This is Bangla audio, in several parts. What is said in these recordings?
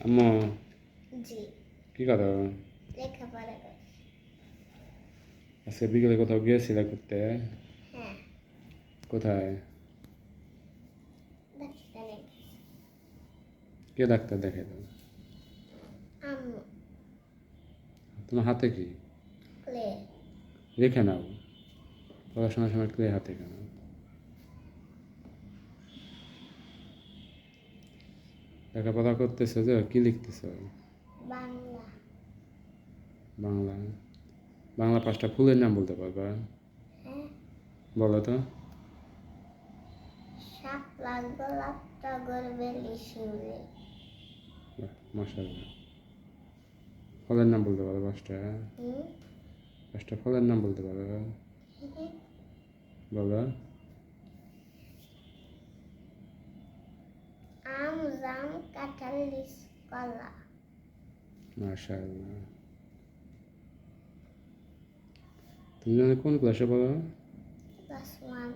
আম্মু। জি। কি কথা? লেখাপড়া আজকে বিকেলে কোথাও গিয়েছিলে ঘুরতে? হ্যাঁ। কোথায়? কে ডাক্তার দেখে দাও তোমার হাতে কি? রেখে নাও। পড়াশোনার সময় ক্লে হাতে কেন? লেখাপড়া করতেছো যে কি লিখতেছো? বাংলা। বাংলা। বাংলা পাঁচটা ফুলের নাম বলতে পারবা। হ্যাঁ। বলো তো। শাপলা গোলাপ টগর বেলি শিউলি। মাসাল্লাহ ফলের নাম বলতে পারো পাঁচটা। পাঁচটা ফলের নাম বলতে পারো। বলো আম জাম কলা মাশাআল্লাহ। তুমি জানো কোন ক্লাসে পড়ো? ক্লাস ওয়ান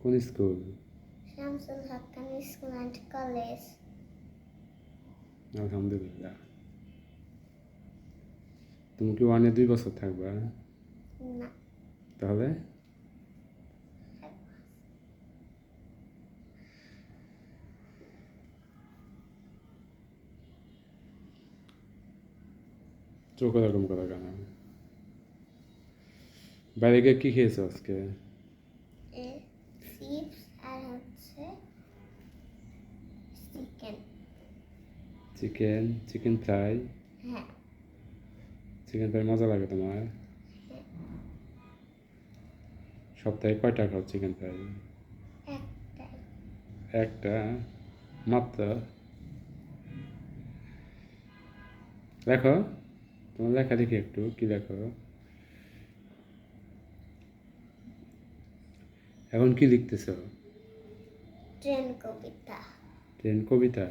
কোন school Shamsul Haque Khan school and college. আলহামদুলিল্লাহ। তুমি কি ওয়ানে দুই বছর থাকবা? না। তাহলে? চোখ এরকম করা কেন বাইরে গিয়ে কি খেয়েছো আজকে? চিকেন। Chicken fry? হ্যাঁ। চিকেন ফ্রাই মজা লাগে তোমার? সপ্তাহে কয়টা খাও চিকেন ফ্রাই? একটা। মাত্র? লেখো তোমার লেখা দেখি একটু কি লেখো? এখন কি লিখতেছ? ট্রেন কবিতা। ট্রেন কবিতা?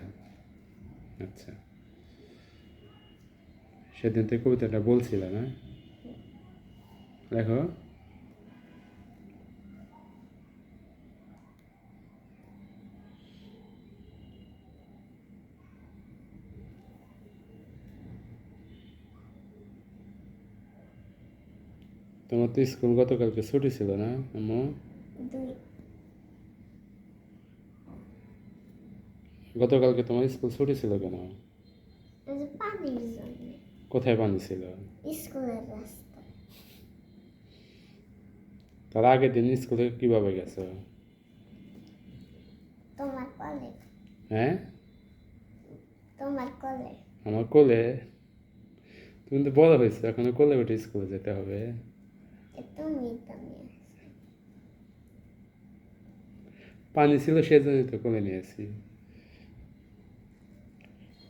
আচ্ছা। সেদিন তো কবিতাটা বলছিল না? লেখো। তোমার তো স্কুল গতকালকে ছুটি ছিল না আম্মু? গতকালকে তোমার স্কুল ছুটি ছিল কেন? কোথায় পানি ছিল? তার আগের দিন স্কুলে কীভাবে গেছো? তোমার কলে। হ্যাঁ? তোমার কলে। আমার কোলে? তুমি তো বড় হয়েছো এখন কোলে উঠে স্কুলে যেতে হবে। এ তুমি তুমি পানি ছিল সেজন্যই তো কোলে নিয়েছি।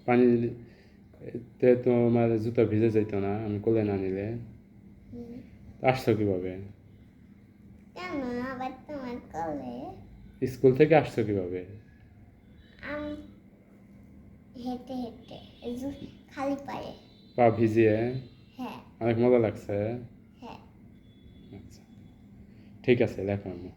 পানি তে তোমার জুতা ভিজে যেত না আমি কোলে না নিলে। আসছো কীভাবে? স্কুল থেকে আসছো কীভাবে? হেঁটে হেঁটে খালি পায়ে। পা ভিজিয়ে? হ্যাঁ। অনেক মজা লাগছে। ঠিক আছে দেখো আম্মু।